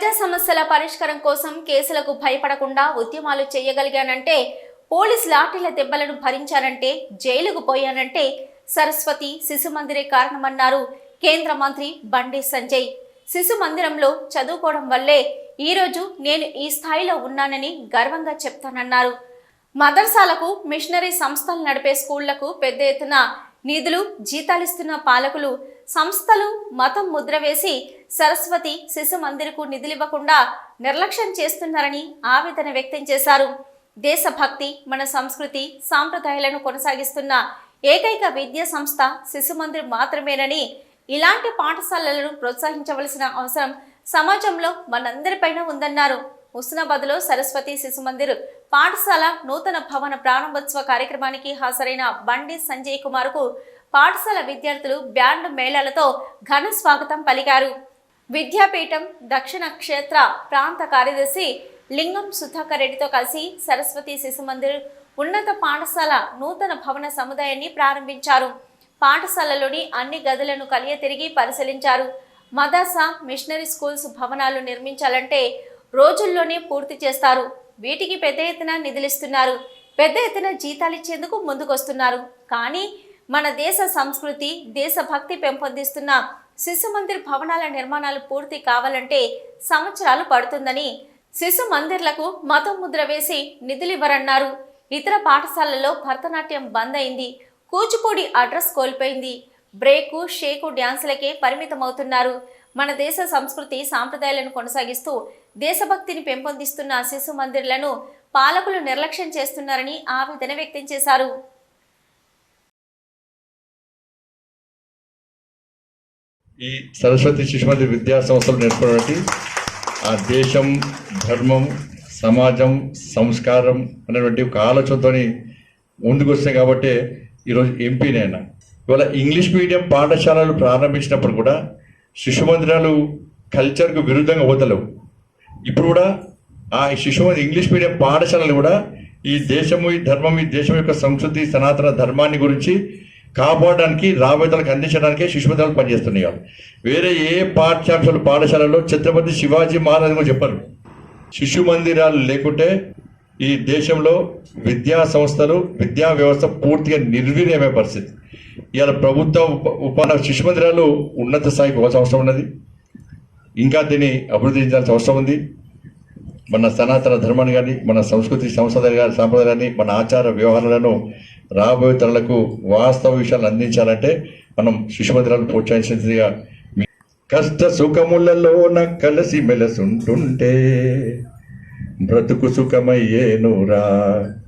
ప్రజా సమస్యల పరిష్కారం కోసం కేసులకు భయపడకుండా ఉద్యమాలు చేయగలిగానంటే పోలీస్ లాఠీల దెబ్బలను భరించానంటే జైలుకు పోయానంటే సరస్వతి శిశు మందిరే కారణమన్నారు కేంద్ర మంత్రి బండి సంజయ్. శిశు మందిరంలో చదువుకోవడం వల్లే ఈరోజు నేను ఈ స్థాయిలో ఉన్నానని గర్వంగా చెప్తానన్నారు. మదర్సాలకు మిషనరీ సంస్థలు నడిపే స్కూళ్ళకు పెద్ద ఎత్తున నిధులు జీతాలిస్తున్న పాలకులు సంస్థలు మతం ముద్ర వేసి సరస్వతి శిశు మందిర్కు నిధులివ్వకుండా నిర్లక్ష్యం చేస్తున్నారని ఆవేదన వ్యక్తం చేశారు. దేశభక్తి మన సంస్కృతి సాంప్రదాయాలను కొనసాగిస్తున్న ఏకైక విద్యా సంస్థ శిశు మందిర్ మాత్రమేనని ఇలాంటి పాఠశాలలను ప్రోత్సహించవలసిన అవసరం సమాజంలో మనందరిపైన ఉందన్నారు. హుస్నాబాద్లో సరస్వతి శిశు మందిర్ పాఠశాల నూతన భవన ప్రారంభోత్సవ కార్యక్రమానికి హాజరైన బండి సంజయ్ కుమార్కు పాఠశాల విద్యార్థులు బ్యాండ్ మేళాలతో ఘన స్వాగతం పలికారు. విద్యాపీఠం దక్షిణ క్షేత్ర ప్రాంత కార్యదర్శి లింగం సుధాకర్ రెడ్డితో కలిసి సరస్వతి శిశు మందిర్ ఉన్నత పాఠశాల నూతన భవన సముదాయాన్ని ప్రారంభించారు. పాఠశాలలోని అన్ని గదులను కలియ తిరిగి పరిశీలించారు. మదర్సా మిషనరీ స్కూల్స్ భవనాలు నిర్మించాలంటే రోజుల్లోనే పూర్తి చేస్తారు. వీటికి పెద్ద ఎత్తున నిధులిస్తున్నారు. పెద్ద ఎత్తున జీతాలిచ్చేందుకు ముందుకొస్తున్నారు. కానీ మన దేశ సంస్కృతి దేశభక్తి పెంపొందిస్తున్న శిశు మందిర్ భవనాల నిర్మాణాలు పూర్తి కావాలంటే సంవత్సరాలు పడుతుందని శిశు మందిర్లకు మతం ముద్ర వేసి నిధులివ్వరన్నారు ఇతర పాఠశాలల్లో భరతనాట్యం బంద్ అయింది. కూచిపూడి అడ్రస్ కోల్పోయింది. బ్రేకు షేకు డ్యాన్సులకే పరిమితమవుతున్నారు. మన దేశ సంస్కృతి సాంప్రదాయాలను కొనసాగిస్తూ దేశభక్తిని పెంపొందిస్తున్న శిశు మందిర్లను పాలకులు నిర్లక్ష్యం చేస్తున్నారని ఆవేదన వ్యక్తం చేశారు. ఈ సరస్వతి శిశుమతి విద్యా సంస్థలు నేర్పడానికి ఆ దేశం ధర్మం సమాజం సంస్కారం అనేటువంటి ఒక ఆలోచనతోని ముందుకు వస్తాయి కాబట్టి ఈరోజు ఎంపీ నేను. ఇవాళ ఇంగ్లీష్ మీడియం పాఠశాలలు ప్రారంభించినప్పుడు కూడా శిశు మందిరాలు కల్చర్కు విరుద్ధంగా పోతలేవు. ఇప్పుడు కూడా ఆ శిశు ఇంగ్లీష్ మీడియం పాఠశాలలు కూడా ఈ దేశము ఈ ధర్మం ఈ దేశం యొక్క సంస్కృతి సనాతన ధర్మాన్ని గురించి కాపాడడానికి రాబోయేతలకు అందించడానికే శిశుమందిరాలు పనిచేస్తున్నాయి వేరే ఏ పాఠ్యాంశాలు పాఠశాలలో ఛత్రపతి శివాజీ మహారాజ్ కూడా చెప్పారు. శిశు మందిరాలు లేకుంటే ఈ దేశంలో విద్యా సంస్థలు విద్యా వ్యవస్థ పూర్తిగా నిర్వీర్యమే పరిస్థితి. ఇవాళ ప్రభుత్వ ఉప శిశు మందిరాలు ఉన్నత స్థాయికి పోవాల్సిన అవసరం ఉన్నది. ఇంకా దీన్ని అభివృద్ధి చేయాల్సిన అవసరం ఉంది. మన సనాతన ధర్మాన్ని కానీ మన సంస్కృతి సంప్రదాయ సాంప్రదాయాన్ని మన ఆచార వ్యవహారాలను రాబోయే తరలకు వాస్తవ విషయాలు అందించాలంటే మనం శిశుమందిరాలు ప్రోత్సహించినదిగా కష్ట సుఖములలోన కలిసి మెలసుంటుంటే బ్రతుకు సుఖమయ్యేనురా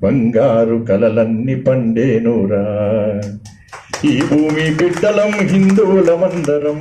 బంగారు కలలన్నీ పండేనురా. ఈ భూమి బిడ్డలం హిందువులమందరం